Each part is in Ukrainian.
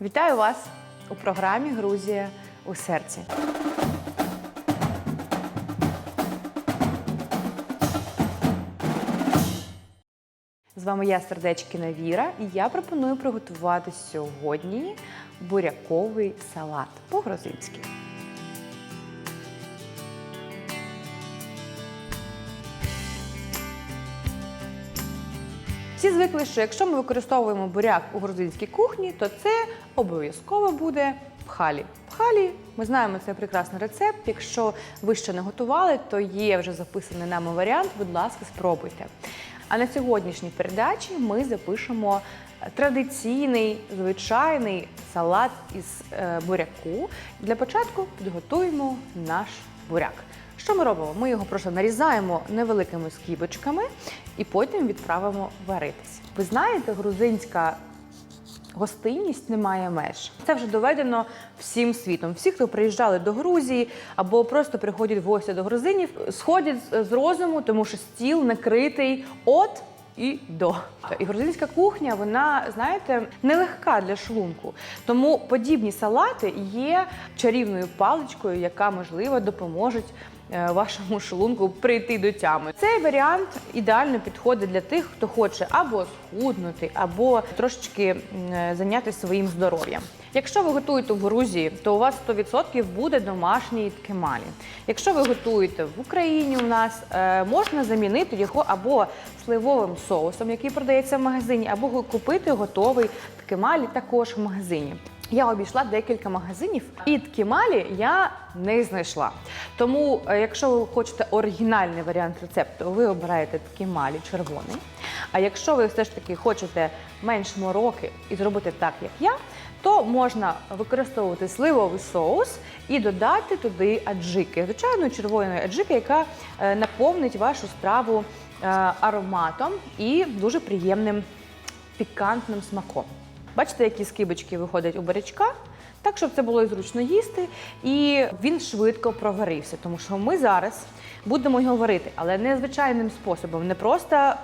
Вітаю вас у програмі Грузія у серці. З вами я Сердечкіна Віра, і я пропоную приготувати сьогодні буряковий салат по-грузинськи. Всі звикли, що якщо ми використовуємо буряк у грузинській кухні, то це обов'язково буде пхалі. Пхалі, ми знаємо цей прекрасний рецепт. Якщо ви ще не готували, то є вже записаний нами варіант. Будь ласка, спробуйте. А на сьогоднішній передачі ми запишемо традиційний звичайний салат із е, буряку. Для початку підготуємо наш буряк. Що ми робимо? Ми його просто нарізаємо невеликими скибочками і потім відправимо варитись. Ви знаєте, грузинська гостинність не має меж. Це вже доведено всім світом. Всі, хто приїжджали до Грузії або просто приходять в гості до грузинів, сходять з- розуму, тому що стіл накритий от. І до і грузинська кухня, вона знаєте, нелегка для шлунку. Тому подібні салати є чарівною паличкою, яка можливо допоможе вашому шлунку прийти до тями. Цей варіант ідеально підходить для тих, хто хоче або схуднути, або трошечки е, зайнятися своїм здоров'ям. Якщо ви готуєте в Грузії, то у вас 100% буде домашній ткемалі. Якщо ви готуєте в Україні, у нас е, можна замінити його або сливовим соусом, який продається в магазині, або купити готовий ткемалі також в магазині. Я обійшла декілька магазинів, і ткемалі я не знайшла. Тому, е, якщо ви хочете оригінальний варіант рецепту, ви обираєте ткемалі червоний. А якщо ви все ж таки хочете менш мороки і зробити так, як я, то можна використовувати сливовий соус і додати туди аджики, звичайно, червоної аджики, яка е, наповнить вашу страву е, ароматом і дуже приємним пікантним смаком. Бачите, які скибочки виходять у барячка? Так, щоб це було і зручно їсти, і він швидко проварився, тому що ми зараз будемо його варити, але не звичайним способом, не просто е,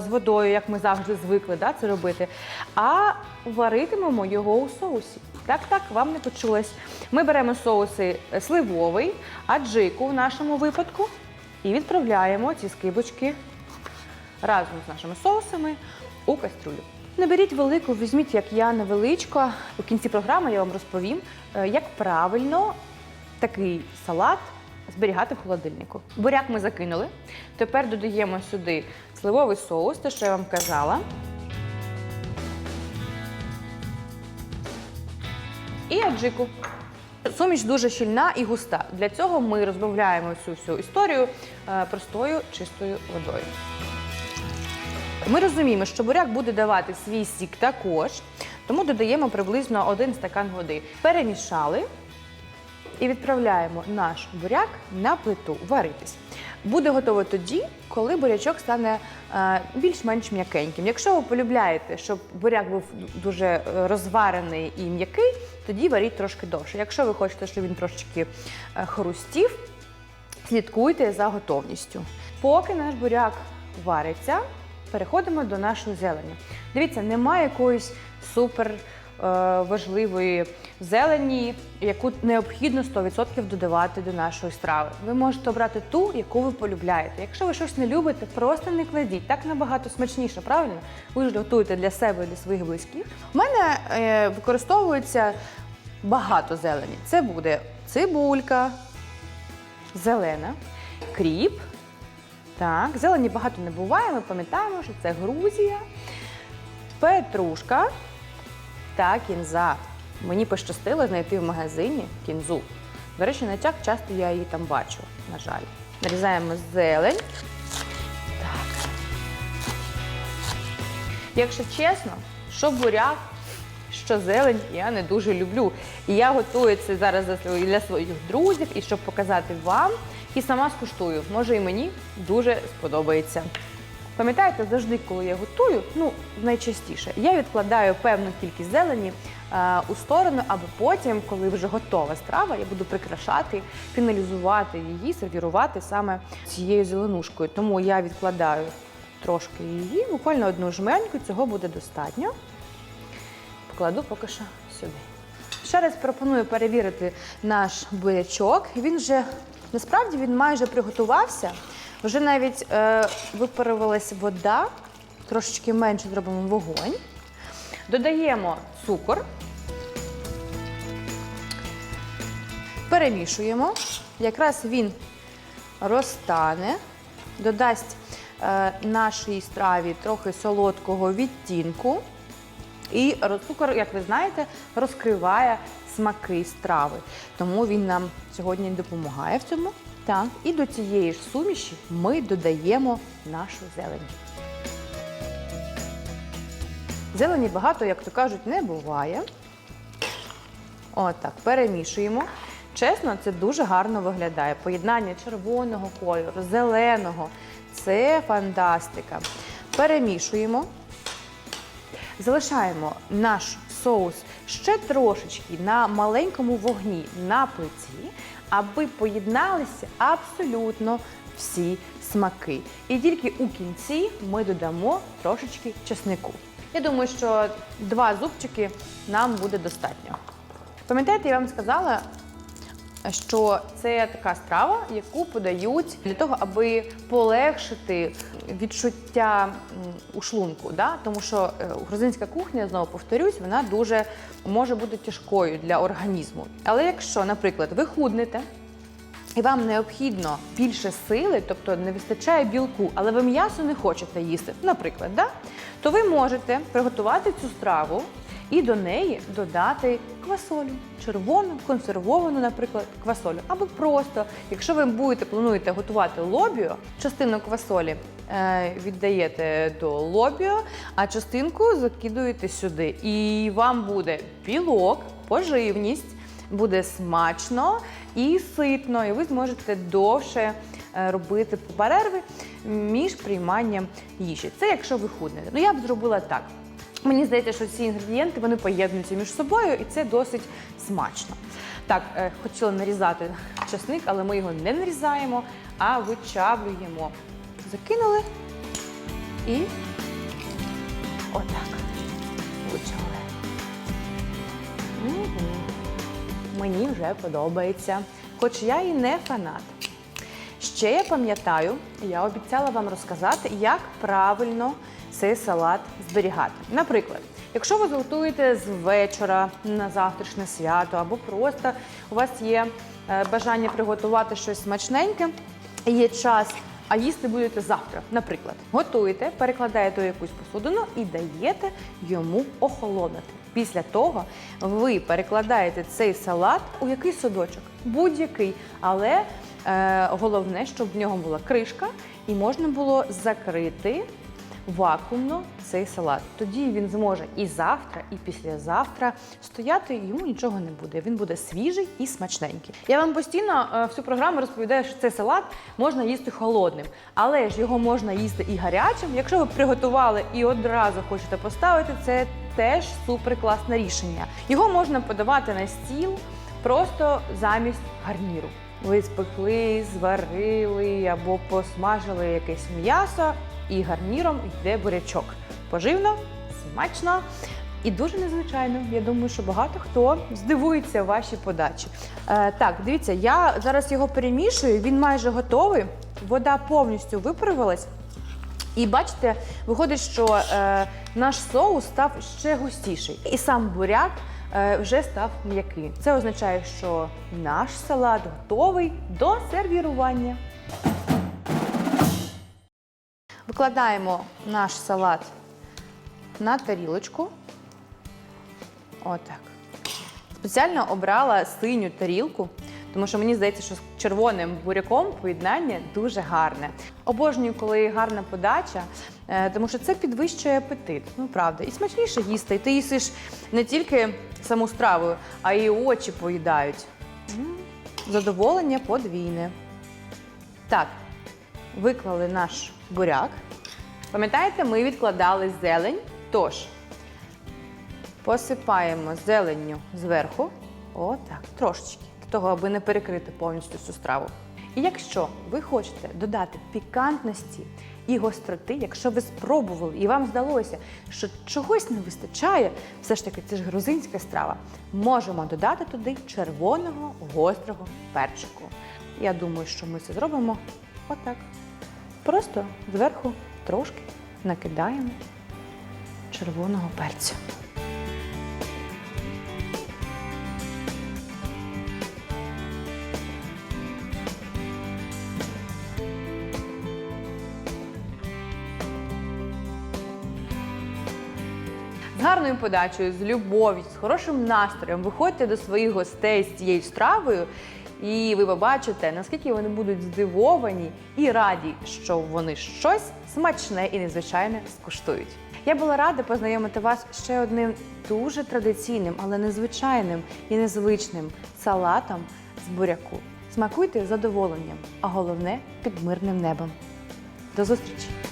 з водою, як ми завжди звикли да, це робити, а варитимемо його у соусі. Так, так, вам не почулось. Ми беремо соуси сливовий, аджику в нашому випадку, і відправляємо ці скибочки разом з нашими соусами у кастрюлю. Не беріть велику, візьміть, як я, невеличко. У кінці програми я вам розповім, е, як правильно такий салат зберігати в холодильнику. Буряк ми закинули. Тепер додаємо сюди сливовий соус, те, що я вам казала. І аджику. Суміш дуже щільна і густа. Для цього ми розбавляємо цю всю історію е, простою чистою водою. Ми розуміємо, що буряк буде давати свій сік також, тому додаємо приблизно один стакан води. Перемішали і відправляємо наш буряк на плиту варитись. Буде готово тоді, коли бурячок стане е, більш-менш м'якеньким. Якщо ви полюбляєте, щоб буряк був дуже е, розварений і м'який, тоді варіть трошки довше. Якщо ви хочете, щоб він трошечки е, хрустів, слідкуйте за готовністю. Поки наш буряк вариться, переходимо до нашої зелені. Дивіться, немає якоїсь супер е, важливої зелені, яку необхідно 100% додавати до нашої страви. Ви можете обрати ту, яку ви полюбляєте. Якщо ви щось не любите, просто не кладіть. Так набагато смачніше, правильно? Ви ж готуєте для себе і для своїх близьких. У мене е, використовується багато зелені. Це буде цибулька, зелена, кріп. Так, зелені багато не буває. Ми пам'ятаємо, що це Грузія, петрушка та кінза. Мені пощастило знайти в магазині кінзу. До речі, не так часто я її там бачу, на жаль. Нарізаємо зелень. Так. Якщо чесно, що буряк, що зелень я не дуже люблю. І я готую це зараз для своїх друзів і щоб показати вам. І сама скуштую. Може і мені дуже сподобається. Пам'ятаєте, завжди, коли я готую, ну найчастіше, я відкладаю певну кількість зелені е, у сторону, аби потім, коли вже готова страва, я буду прикрашати, фіналізувати її, сервірувати саме цією зеленушкою. Тому я відкладаю трошки її, буквально одну жменьку, цього буде достатньо. Покладу поки що сюди. Ще раз пропоную перевірити наш бурячок. Він вже насправді він майже приготувався. Вже навіть е, випарувалась вода, трошечки менше зробимо вогонь. Додаємо цукор, перемішуємо. Якраз він розтане, додасть е, нашій страві трохи солодкого відтінку. І цукор, як ви знаєте, розкриває смаки страви. Тому він нам сьогодні допомагає в цьому. Так, і до цієї ж суміші ми додаємо нашу зелень. Зелені багато, як то кажуть, не буває. Отак, перемішуємо. Чесно, це дуже гарно виглядає. Поєднання червоного кольору, зеленого це фантастика. Перемішуємо. Залишаємо наш соус ще трошечки на маленькому вогні на плиті, аби поєдналися абсолютно всі смаки. І тільки у кінці ми додамо трошечки чеснику. Я думаю, що два зубчики нам буде достатньо. Пам'ятаєте, я вам сказала, що це така страва, яку подають для того, аби полегшити відчуття у шлунку. Да? Тому що е, грузинська кухня, знову повторюсь, вона дуже може бути тяжкою для організму. Але якщо, наприклад, ви худнете, і вам необхідно більше сили, тобто не вистачає білку, але ви м'ясо не хочете їсти, наприклад, да? то ви можете приготувати цю страву і до неї додати квасолю, червону, консервовану, наприклад, квасолю. Або просто, якщо ви будете плануєте готувати лобіо, частину квасолі е, віддаєте до лобіо, а частинку закидуєте сюди. І вам буде білок, поживність буде смачно і ситно, і ви зможете довше е, робити перерви між прийманням їжі. Це якщо ви худнете. Ну я б зробила так. Мені здається, що ці інгредієнти вони поєднуються між собою, і це досить смачно. Так, е, хотіла нарізати часник, але ми його не нарізаємо, а вичавлюємо. Закинули і отак. Вичавили. Мгм. Мені вже подобається. Хоч я і не фанат. Ще я пам'ятаю, я обіцяла вам розказати, як правильно цей салат зберігати. Наприклад, якщо ви готуєте з вечора на завтрашнє свято, або просто у вас є е, бажання приготувати щось смачненьке, є час, а їсти будете завтра. Наприклад, готуєте, перекладаєте у якусь посудину і даєте йому охолонути. Після того ви перекладаєте цей салат у якийсь судочок, будь-який, але е, головне, щоб в нього була кришка і можна було закрити вакуумно цей салат. Тоді він зможе і завтра, і післязавтра стояти, йому нічого не буде. Він буде свіжий і смачненький. Я вам постійно е, всю програму розповідаю, що цей салат можна їсти холодним, але ж його можна їсти і гарячим. Якщо ви приготували і одразу хочете поставити, це теж супер класне рішення. Його можна подавати на стіл просто замість гарніру. Ви спекли, зварили або посмажили якесь м'ясо, і гарніром йде бурячок. Поживно, смачно і дуже незвичайно. Я думаю, що багато хто здивується вашій подачі. Е, так, дивіться, я зараз його перемішую, він майже готовий. Вода повністю випарувалась. І бачите, виходить, що е, наш соус став ще густіший, і сам буряк е, вже став м'який. Це означає, що наш салат готовий до сервірування. Викладаємо наш салат на тарілочку. Отак. Спеціально обрала синю тарілку, тому що мені здається, що з червоним буряком поєднання дуже гарне. Обожнюю, коли гарна подача, е, тому що це підвищує апетит. Ну правда, і смачніше їсти. І ти їсиш не тільки саму страву, а й очі поїдають. Задоволення подвійне. Так, виклали наш буряк. Пам'ятаєте, ми відкладали зелень. Тож, посипаємо зеленню зверху. Отак, трошечки, того, аби не перекрити повністю цю страву. І якщо ви хочете додати пікантності і гостроти, якщо ви спробували і вам здалося, що чогось не вистачає, все ж таки це ж грузинська страва, можемо додати туди червоного гострого перчику. Я думаю, що ми це зробимо отак. Просто зверху трошки накидаємо червоного перцю. Гарною подачею, з любов'ю, з хорошим настроєм виходьте до своїх гостей з цією стравою, і ви побачите, наскільки вони будуть здивовані і раді, що вони щось смачне і незвичайне скуштують. Я була рада познайомити вас ще одним дуже традиційним, але незвичайним і незвичним салатом з буряку. Смакуйте з задоволенням, а головне під мирним небом. До зустрічі!